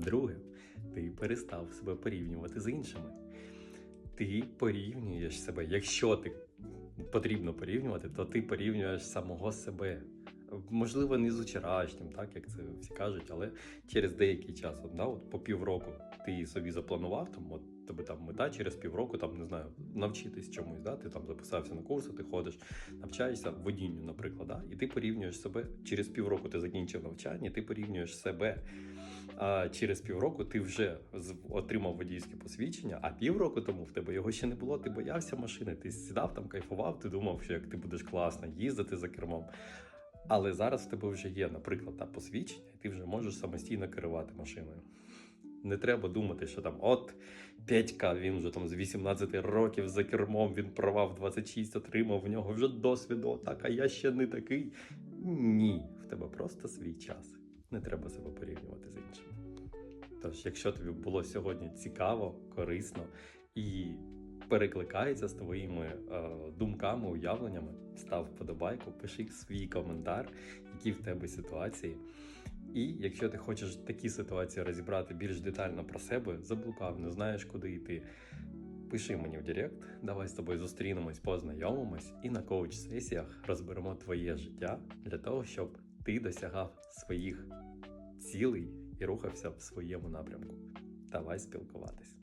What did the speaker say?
Друге, ти перестав себе порівнювати з іншими. Ти порівнюєш себе. Якщо ти потрібно порівнювати, то ти порівнюєш самого себе. Можливо, не з вчорашнім, так як це всі кажуть, але через деякий час, от, да, от по півроку ти собі запланував, там, от тебе там мета через півроку, там не знаю, навчитись чомусь, да, ти там записався на курси, ти ходиш, навчаєшся водінню, наприклад, да, і ти порівнюєш себе через півроку ти закінчив навчання, ти порівнюєш себе. А через півроку ти вже отримав водійське посвідчення, а півроку тому в тебе його ще не було. Ти боявся машини, ти сідав там, кайфував, ти думав, що як ти будеш класно їздити за кермом. Але зараз в тебе вже є, наприклад, та посвідчення, і ти вже можеш самостійно керувати машиною. Не треба думати, що там от Петька, він вже там з 18 років за кермом, він права в 26 отримав, в нього вже досвіду, так, а я ще не такий. Ні, в тебе просто свій час. Не треба себе порівнювати з іншими. Тож, якщо тобі було сьогодні цікаво, корисно і перекликається з твоїми е, думками, уявленнями, став вподобайку, пиши свій коментар, які в тебе ситуації. І якщо ти хочеш такі ситуації розібрати більш детально про себе, заблукав, не знаєш, куди йти. Пиши мені в Директ, давай з тобою зустрінемось, познайомимось і на коуч-сесіях розберемо твоє життя для того, щоб ти досягав своїх цілей і рухався в своєму напрямку. Давай спілкуватись.